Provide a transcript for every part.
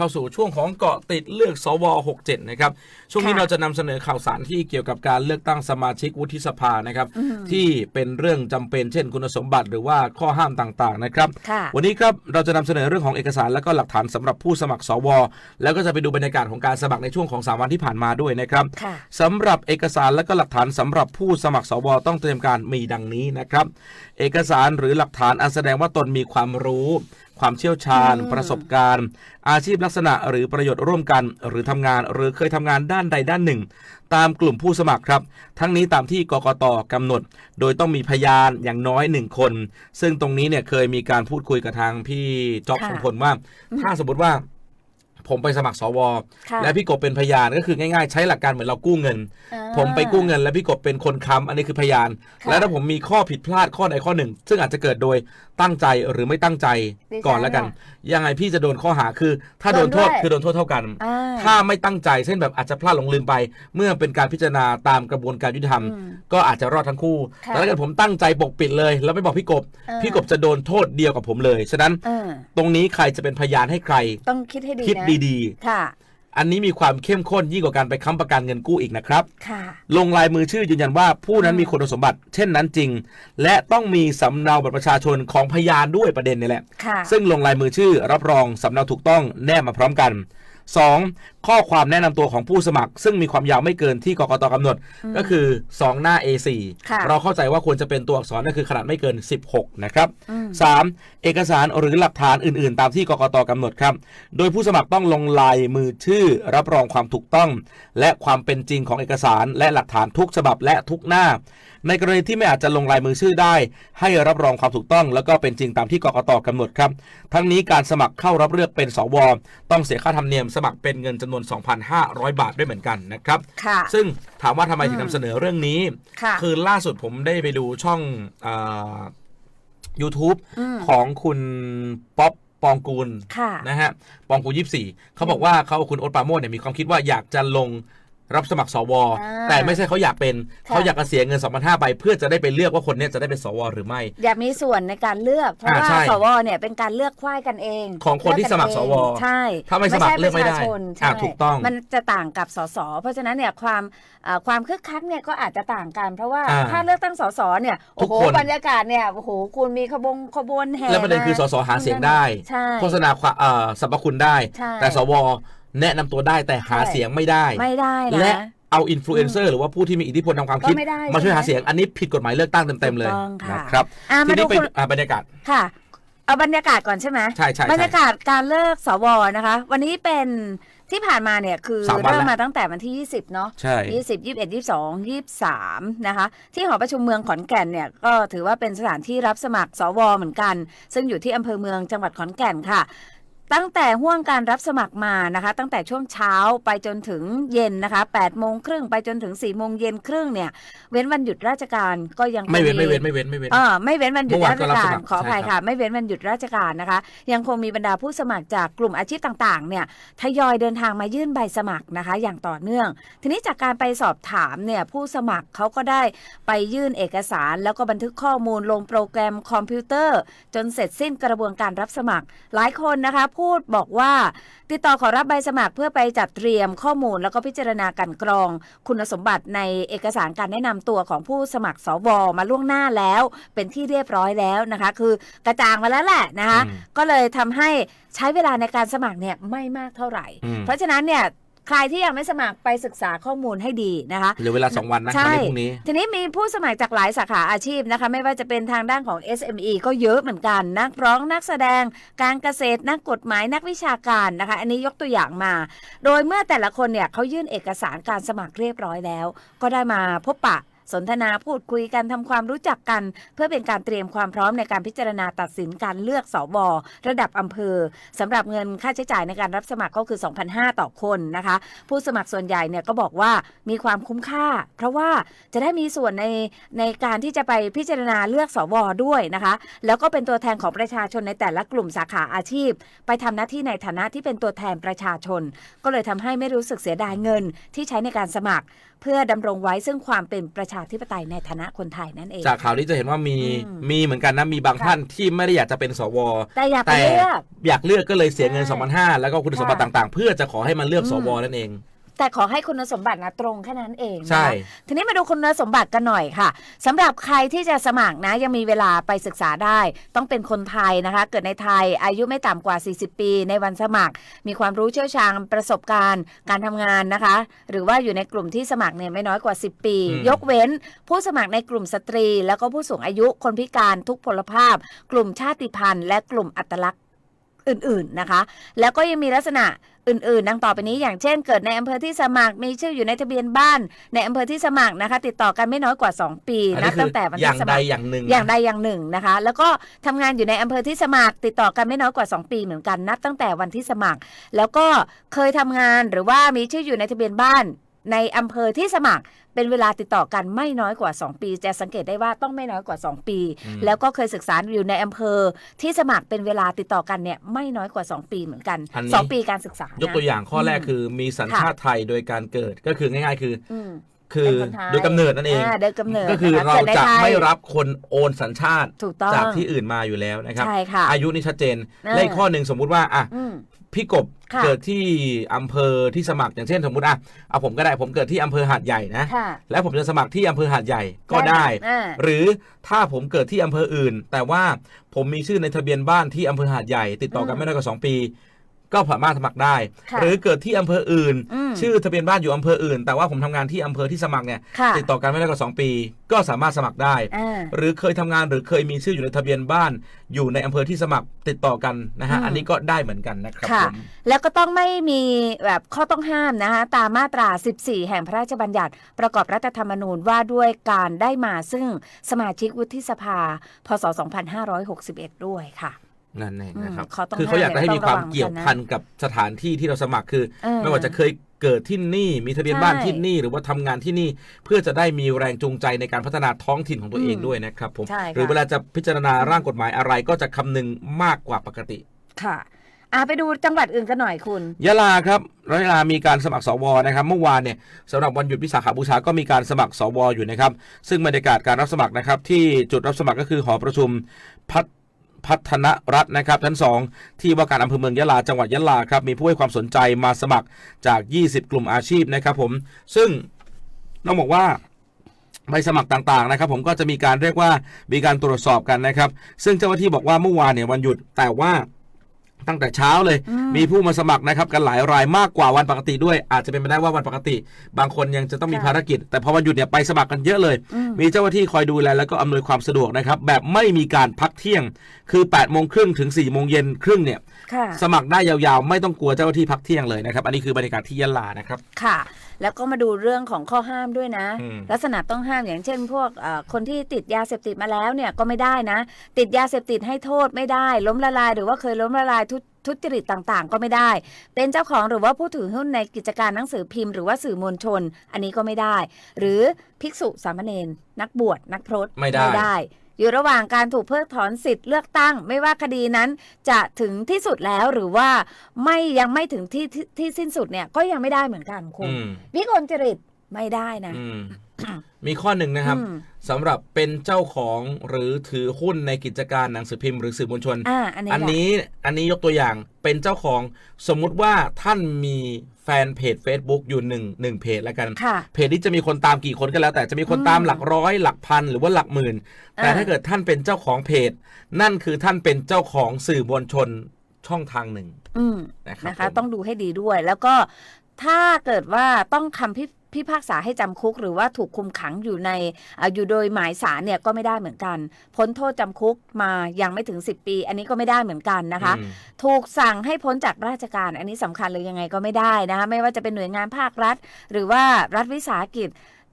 เข้าสู่ช่วงของเกาะติดเลือกสว 67 นะครับ ช่วงนี้ค่ะเราจะนำเสนอข่าวสารที่เกี่ยวกับการเลือกตั้งสมาชิกวุฒิสภานะครับ ที่เป็นเรื่องจำเป็นเช่นคุณสมบัติหรือว่าข้อห้ามต่างๆนะครับค่ะวันนี้ครับเราจะนำเสนอเรื่องของเอกสารและก็หลักฐานสำหรับผู้สมัครสว แล้วก็จะไปดูบรรยากาศของการสมัครในช่วงของสามวันที่ผ่านมาด้วยนะครับค่ะสำหรับเอกสารและก็หลักฐานสำหรับผู้สมัครสว ต้องเตรียมการมีดังนี้นะครับ เอกสารหรือหลักฐานอันแสดงว่าตนมีความรู้ ความเชี่ยวชาญ ประสบการณ์ อาชีพลักษณะหรือประโยชน์ร่วมกัน หรือทำงานหรือเคยทำงานด้านใดด้านหนึ่ง ตามกลุ่มผู้สมัครครับ ทั้งนี้ตามที่กกตกำหนด โดยต้องมีพยานอย่างน้อยหนึ่งคน ซึ่งตรงนี้เนี่ยเคยมีการพูดคุยกับทางพี่จ๊อบค่ะสมพลว่า ถ้าสมมติว่า ผมไปสมัครสวค่ะและพี่กบเป็นพยานก็คือง่ายๆ ใช้หลักการเหมือนเรากู้เงิน อ่า ผมไปกู้เงิน แล้วพี่กบเป็นคนค้ำอันนี้คือพยาน ค่ะแล้วถ้าผมมีข้อผิดพลาดข้อใดข้อหนึ่ง ซึ่งอาจจะเกิดโดยตั้งใจหรือไม่ตั้งใจดิฉันก่อนแล้วกัน น่ะยังไงพี่จะโดนข้อหาคือ ถ้าโดนโทษโดนด้วย คือโดนโทษเท่ากัน อ่า ถ้าไม่ตั้งใจเช่นแบบอาจจะพลาดหลงลืมไป เมื่อเป็นการพิจารณาตามกระบวนการยุติธรรม อืมก็อาจจะรอดทั้งคู่ ค่ะแต่ถ้าเกิดผมตั้งใจปกปิดเลย แล้วไม่บอกพี่กบอ่าพี่กบจะโดนโทษเดียวกับผมเลย ฉะนั้นเออตรงนี้ใครจะเป็นพยานให้ใคร ต้องคิดให้ดีคิดนะดีค่ะๆอันนี้มีความเข้มข้นยิ่งกว่าการไปค้ำประกันเงินกู้อีกนะครับ ค่ะ ลงลายมือชื่อยืนยันว่าผู้นั้นอืมมีคุณสมบัติ เช่นนั้นจริง และต้องมีสำเนาบัตรประชาชนของพยานด้วยประเด็นนี่แหละ ค่ะ ซึ่งลงลายมือชื่อรับรองสำเนาถูกต้องแนบมาพร้อมกัน 2. ข้อความแนะนำตัวของผู้สมัคร ซึ่งมีความยาวไม่เกินที่กกตกำหนด ก็คือ 2 หน้า A4 ค่ะเราเข้าใจว่าควรจะเป็นตัวอักษรก็คือขนาดไม่เกิน 16 นะครับอืม 3. เอกสารหรือหลักฐานอื่น ๆ ตามที่กกตกำหนดครับ โดยผู้สมัครต้องลงลายมือชื่อ รับรองความถูกต้อง และความเป็นจริงของเอกสาร และหลักฐานทุกฉบับและทุกหน้า ในกรณีที่ไม่อาจจะลงลายมือชื่อได้ ให้รับรองความถูกต้อง แล้วก็เป็นจริงตามที่กกตกำหนดครับ ทั้งนี้การสมัครเข้ารับเลือกเป็นสวต้องเสียค่าธรรมเนียมสมัครเป็นเงินจำนวน 2,500 บาทด้วยเหมือนกันนะครับค่ะซึ่งถามว่าทำไมถึงนำเสนอเรื่องนี้ค่ะคือล่าสุดผมได้ไปดูช่องอา YouTube อืมของคุณป๊อปปองกูลค่ะนะฮะปองกูลยี่สี่เขาบอกว่าเขากับคุณโอ๊ตปราโมทเนี่ยมีความคิดว่าอยากจะลง รับสมัครสว อ่าแต่ไม่ใช่เขาอยากเป็นค่ะ เขาอยากจะเสียเงิน2 5 0 0ไปเพื่อจะได้ไปเลือกว่าคนเนี้ยจะได้เป็นสว หรือไม่ อย่ามีส่วนในการเลือก เพราะอ่าว่าใช่สวเนี่ยเป็นการเลือกควายกันเองของคนที่สมัครเลือกสวกันเองใช่ถ้าไม่สมัครเลือกไม่ได้ใช่ประชาชนอ่าใช่ถูกต้องมันจะต่างกับสสเพราะฉะนั้นเนี่ยความอ่าความคึกคักเนี่ยก็อาจจะต่างกัน เพราะว่าอ่าถ้าเลือกตั้งสสเนี่ยทุโอ้กโหคน บรรยากาศเนี่ยโอ้โหคุณมีขบงขบวนแห่แล้วประเด็นคือสสหาเสียงได้ ใช่ โฆษณาความเอ่อสรรพคุณได้ ใช่ แต่สว แนะนำตัวได้แต่หาใช่เสียงไม่ได้ ไม่ได้นะ และเอาอินฟลูเอนเซอร์หรือว่าผู้ที่มีอิทธิพลทางความคิด ก็ไม่ได้มาช่วยใช่ไหมหาเสียงอันนี้ผิดกฎหมายเลือกตั้งเต็มๆเลยถูกต้องค่ะ นะครับอะทีมาดูนี้ไปคุณอะบรรยากาศค่ะ เอาบรรยากาศก่อนใช่ไหม ใช่ใช่ใช่บรรยากาศการเลิกสวนะคะ วันนี้เป็นที่ผ่านมาเนี่ยคือสามวันเริ่มแล้วมาตั้งแต่วันที่ 20 เนาะใช่ยี่สิบยี่สิบเอ็ดยี่สิบสองยี่สิบสามนะคะ ที่หอประชุมเมืองขอนแก่นเนี่ยก็ถือว่าเป็นสถานที่รับสมัครสวเหมือนกัน ซึ่งอยู่ที่อำเภอเมืองจังหวัดขอนแก่นค่ะ ตั้งแต่ห่วงการรับสมัครมานะคะ ตั้งแต่ช่วงเช้าไปจนถึงเย็นนะคะ8โมงครึ่งไปจนถึง4โมงเย็นครึ่งเนี่ยเว้นวันหยุดราชการก็ยังคงไม่เว้นไม่เว้นไม่เว้นไม่เว้นเออไม่เว้นวันหยุดเมื่อวานราก็ชรับสการมัครขออภัยใช่ครัค่ะบไม่เว้นวันหยุดราชการนะคะ ยังคงมีบรรดาผู้สมัครจากกลุ่มอาชีพต่างๆเนี่ยทยอยเดินทางมายื่นใบสมัครนะคะ อย่างต่อเนื่อง ทีนี้จากการไปสอบถามเนี่ยผู้สมัครเขาก็ได้ไปยื่นเอกสาร แล้วก็บันทึกข้อมูลลงโปรแกรมคอมพิวเตอร์ จนเสร็จสิ้นกระบวนการรับสมัครหลายคนนะคะพูดบอกว่า ติดต่อขอรับใบสมัครเพื่อไปจัดเตรียมข้อมูลแล้วก็พิจารณาการกรอง คุณสมบัติในเอกสารการแนะนำตัวของผู้สมัครสวมาล่วงหน้าแล้ว เป็นที่เรียบร้อยแล้วนะคะ คือกระจางมาแล้วแหละนะคะอืมก็เลยทำให้ใช้เวลาในการสมัครเนี่ยไม่มากเท่าไหร่อืมเพราะฉะนั้นเนี่ย ใครที่ยังไม่สมัครไปศึกษาข้อมูลให้ดีนะคะเหลือเวลา 2 วันนะใช่วันนี้พรุ่งนี้ ทีนี้มีผู้สมัครจากหลายสาขาอาชีพนะคะ ไม่ว่าจะเป็นทางด้านของ SME ก็เยอะเหมือนกัน นักร้องนักแสดง การเกษตรนักกฎหมายนักวิชาการนะคะ อันนี้ยกตัวอย่างมา โดยเมื่อแต่ละคนเนี่ยเขายื่นเอกสารการสมัครเรียบร้อยแล้ว ก็ได้มาพบปะ สนทนาพูดคุยกันทำความรู้จักกัน เพื่อเป็นการเตรียมความพร้อมในการพิจารณาตัดสินการเลือกสวระดับอำเภอสำหรับเงินค่าใช้จ่ายในการรับสมัครก็คือ 2,500 ต่อคนนะคะ ผู้สมัครส่วนใหญ่เนี่ยก็บอกว่ามีความคุ้มค่า เพราะว่าจะได้มีส่วนในในการที่จะไปพิจารณาเลือกสวด้วยนะคะ แล้วก็เป็นตัวแทนของประชาชนในแต่ละกลุ่มสาขาอาชีพ ไปทำหน้าที่ในฐานะที่เป็นตัวแทนประชาชน ก็เลยทำให้ไม่รู้สึกเสียดายเงินที่ใช้ในการสมัคร เพื่อดำรงไว้ซึ่งความเป็นประชาาธิปไตยในฐานะคนไทยนั่นเอง จากข่าวนี้จะเห็นว่ามีอืมมีเหมือนกันนะมีบางค่ะ ท่านที่ไม่ได้อยากจะเป็นสว แต่อยากแต่เลือก อยากเลือกก็เลยเสียเงินใช่2,500แล้วก็คุณสมบัติค่ะต่างๆ เพื่อจะขอให้มันเลือกอืม สวนั่นเอง แต่ขอให้คุณสมบัตินะตรงแค่นั้นเองนะคะใช่ ทีนี้มาดูคุณสมบัติกันหน่อยค่ะสำหรับใครที่จะสมัครนะยังมีเวลาไปศึกษาได้ ต้องเป็นคนไทยนะคะ เกิดในไทยอายุไม่ต่ำกว่า 40 ปี ในวันสมัคร มีความรู้เชี่ยวชาญประสบการณ์ การทำงานนะคะ หรือว่าอยู่ในกลุ่มที่สมัครเนี่ยไม่น้อยกว่า 10 ปี อืม ยกเว้น ผู้สมัครในกลุ่มสตรี แล้วก็ผู้สูงอายุคนพิการทุกพลภาพ กลุ่มชาติพันธุ์ และกลุ่มอัตลักษณ์อื่นๆนะคะ แล้วก็ยังมีลักษณะ อื่นๆ ดังต่อไปนี้อย่างเช่นเกิดในอำเภอที่สมัครมีชื่ออยู่ในทะเบียนบ้าน ในอำเภอที่สมัครนะคะ ติดต่อกันไม่น้อยกว่า 2 ปีอันนันี้บคืตั้องแต่วันอย่างที่สใดมัครอย่างหนึ่งอย่างใดอย่างหนึ่งนะคะ แล้วก็ทำงานอยู่ในอำเภอที่สมัคร ติดต่อกันไม่น้อยกว่า 2 ปีเหมือนกันนับตั้งแต่วันที่สมัคร แล้วก็เคยทำงานหรือว่ามีชื่ออยู่ในทะเบียนบ้าน ในอำเภอที่สมัครเป็นเวลาติดต่อกันไม่น้อยกว่า 2 ปี จะสังเกตได้ว่าต้องไม่น้อยกว่า 2 ปีอืมแล้วก็เคยศึกษาอยู่ในอำเภอที่สมัครเป็นเวลาติดต่อกันเนี่ยไม่น้อยกว่า 2 ปีเหมือนกัน อันนี้สองปีการศึกษายกตัวอย่างข้อแรกมคือมีสัญค่ะชาติไทยโดยการเกิดก็คือง่าย ๆ คืออืม คือเป็นคนไทยโดยกำเนิดนั่นเองาโดยกำเนิดก็คือนะคะเรากิดในจะทยไม่รับคนโอนสัญชาติถูกต้องจากที่อื่นมาอยู่แล้วนะครับ ใช่ค่ะ อายุนี่ชัดเจนเออเลขข้อหนึ่งสมมุติว่าอะอืม พี่กบค่ะ เกิดที่อำเภอที่สมัครอย่างเช่นสมมุติอะเอาผมก็ได้ผมเกิดที่อำเภอหาดใหญ่นะค่ะแล้วผมจะสมัครที่อำเภอหาดใหญ่ก็ได้ อ่า หรือถ้าผมเกิดที่อำเภออื่น แต่ว่าผมมีชื่อในทะเบียนบ้านที่อำเภอหาดใหญ่ ติดต่อกันอืมไม่น้อยกว่า2ปี ก็สามารถสมัครได้ ค่ะหรือเกิดที่อำเภออื่น อืม ชื่อทะเบียนบ้านอยู่อำเภออื่น แต่ว่าผมทำงานที่อำเภอที่สมัครเนี่ยค่ะติดต่อกันไม่น้อยกว่า2ปี ก็สามารถสมัครได้อ่าหรือเคยทำงานหรือเคยมีชื่ออยู่ในทะเบียนบ้าน อยู่ในอำเภอที่สมัครติดต่อกันนะฮะอืมอันนี้ก็ได้เหมือนกันนะครับค่ะผมแล้วก็ต้องไม่มีแบบข้อต้องห้ามนะคะตามมาตรา 14 แห่งพระราชบัญญัติประกอบรัฐธรรมนูญว่าด้วยการได้มาซึ่งสมาชิกวุฒิสภา พศ 2561 ด้วยค่ะนั่นเองนะครับอืมข้อต้องคือเขาอยากจะให้มีความห้ามเนี่ยเกี่ยวพันกับสถานที่ที่เราสมัครคือเออไม่ว่าจะเคย เกิดที่นี่มีทะเบียนบ้านใช่ที่นี่ หรือว่าทำงานที่นี่ เพื่อจะได้มีแรงจูงใจในการพัฒนาท้องถิ่นของตัวเองอืมด้วยนะครับผมใช่ค่ะหรือเวลาจะพิจารณาร่างกฎหมายอะไรก็จะคำนึงมากกว่าปกติค่ะอ่าไปดูจังหวัดอื่นกันหน่อยคุณยะลาครับยะลามีการสมัครสวนะครับ เมื่อวานเนี่ยสำหรับวันหยุดวิสาขบูชาก็มีการสมัครสวอยู่นะครับ ซึ่งบรรยากาศการรับสมัครนะครับ ที่จุดรับสมัครก็คือหอประชุมพัฒ พัฒนรัฐนะครับชั้นสองที่ว่าการอำเภอเมืองยะลาจังหวัดยะลาครับมีผู้ให้ความสนใจมาสมัครจาก 20 กลุ่มอาชีพนะครับผมซึ่งต้องบอกว่าใบสมัครต่างๆนะครับ ผมก็จะมีการเรียกว่ามีการตรวจสอบกันนะครับ ซึ่งเจ้าหน้าที่บอกว่าเมื่อวานเนี่ยวันหยุดแต่ว่า ตั้งแต่เช้าเลยอืมมีผู้มาสมัครนะครับกันหลายรายมากกว่าวันปกติด้วย อาจจะเป็นไปได้ว่าวันปกติ บางคนยังจะต้องมีค่ะภารกิจ แต่พอวันหยุดเนี่ยไปสมัครกันเยอะเลยอืมมีเจ้าหน้าที่คอยดูแลแล้วก็อำนวยความสะดวกนะครับ แบบไม่มีการพักเที่ยง คือ8ปดโมงครึ่งถึง4ี่โมงเย็นครึ่งเนี่ยค่ะสมัครได้ยาวๆ ไม่ต้องกลัวเจ้าหน้าที่พักเที่ยงเลยนะครับ อันนี้คือบรรยากาศที่ยะลานะครับ ค่ะ แล้วก็มาดูเรื่องของข้อห้ามด้วยนะ อืม ลักษณะต้องห้ามอย่างเช่น พวกเอ่อคนที่ติดยาเสพติดมาแล้วเนี่ยก็ไม่ได้นะ ติดยาเสพติดให้โทษไม่ได้ ล้มละลาย หรือว่าเคยล้มละลายทุทุจริตต่างๆ ก็ไม่ได้ เป็นเจ้าของหรือว่าผู้ถือหุ้นในกิจการหนังสือพิมพ์หรือว่าสื่อมวลชน อันนี้ก็ไม่ได้ หรือภิกษุสามเณรนักบวชนักพรตไม่ได้ อยู่ระหว่างการถูกเพิกถอนสิทธิ์เลือกตั้ง ไม่ว่าคดีนั้นจะถึงที่สุดแล้วหรือว่าไม่ยังไม่ถึงที่ที่ที่สิ้นสุดเนี่ยก็ยังไม่ได้เหมือนกันคุณอืมวิกลจริตไม่ได้นะอื มมีข้อหนึ่งนะครับอืมสำหรับเป็นเจ้าของหรือถือหุ้นในกิจการหนังสือพิมพ์หรือสื่อมวลชนอ่าอันนี้อันแหละนี้อันนี้ยกตัวอย่างเป็นเจ้าของสมมุติว่าท่านมีแฟนเพจ Facebook อยู่หนึ่งหนึ่งเพจแล้วกันค่ะเพจนี้จะมีคนตามกี่คนก็แล้ว แต่จะมีคนอืมตามหลักร้อย หลักพันหรือว่าหลักหมื่น แต่อ่าถ้าเกิดท่านเป็นเจ้าของเพจ นั่นคือท่านเป็นเจ้าของสื่อมวลชนช่องทางหนึ่งอืมนะครับนะคะผมต้องดูให้ดีด้วยแล้วก็ถ้าเกิดว่าต้องคำพิ พิพากษาให้จำคุกหรือว่าถูกคุมขังอยู่ในอ่าอยู่โดยหมายสารเนี่ยก็ไม่ได้เหมือนกัน พ้นโทษจำคุกมายังไม่ถึง 10 ปี อันนี้ก็ไม่ได้เหมือนกันนะคะอืมถูกสั่งให้พ้นจากราชการ อันนี้สำคัญเลยยังไงก็ไม่ได้นะคะไม่ว่าจะเป็นหน่วยงานภาครัฐ หรือว่ารัฐวิสาหกิจ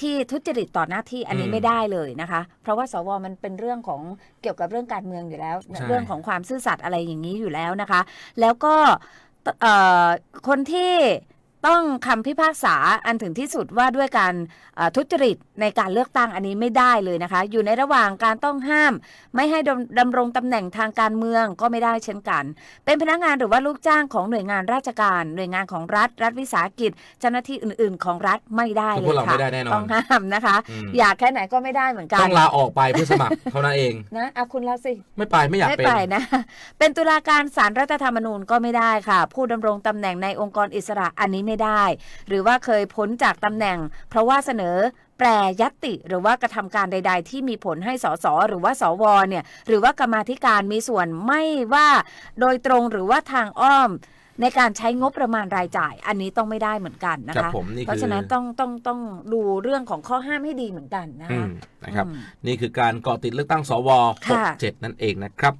ที่ทุจริตต่อหน้าที่อันนี้อืมไม่ได้เลยนะคะ เพราะว่าสวมันเป็นเรื่องของเกี่ยวกับเรื่องการเมืองอยู่แล้วใช่เรื่องของความซื่อสัตย์อะไรอย่างนี้อยู่แล้วนะคะ แล้วก็เอ่อคนที่ ต้องคำพิพากษาอันถึงที่สุดว่าด้วยการเอ่อทุจริตในการเลือกตั้งอันนี้ไม่ได้เลยนะคะ อยู่ในระหว่างการต้องห้าม ไม่ให้ดำดำรงตำแหน่งทางการเมืองก็ไม่ได้เช่นกัน เป็นพนักงานหรือว่าลูกจ้างของหน่วยงานราชการ หน่วยงานของรัฐ รัฐวิสาหกิจ เจ้าหน้าที่อื่น ๆ ของรัฐไม่ได้เลพวกยเราค่ะไม่ได้แน่นอนต้องห้ามนะคะอืมอยากแค่ไหนก็ไม่ได้เหมือนกัต้นองลาออกไปเพื่อสมัครเท่านั้นเองนะเอาคุณละสิไม่ไปไม่อยากไม่เป็นไปนะเป็นตุลาการศาลรัฐธรรมนูญก็ไม่ได้ค่ะ ผู้ดำรงตำแหน่งในองค์กรอิสระอันนี้ไม่ได้ หรือว่าเคยพ้นจากตำแหน่ง เพราะว่าเสนอแปรยตติหรือว่ากระทำการใด ๆ ที่มีผลให้สสหรือว่าสวเนี่ยหรือว่ากรรมาธิการมีส่วนไม่ว่าโดยตรงหรือว่าทางอ้อมในการใช้งบประมาณรายจ่าย อันนี้ต้องไม่ได้เหมือนกันนะครัคะบผมนี่เพราะคือฉะนั้นต้องต้องต้องดูเรื่องของข้อห้ามให้ดีเหมือนกันนะอืคะมนะครับอืมนี่คือการเกาะติดเลือกตั้งสวค่ะ67 นั่นเองนะครับ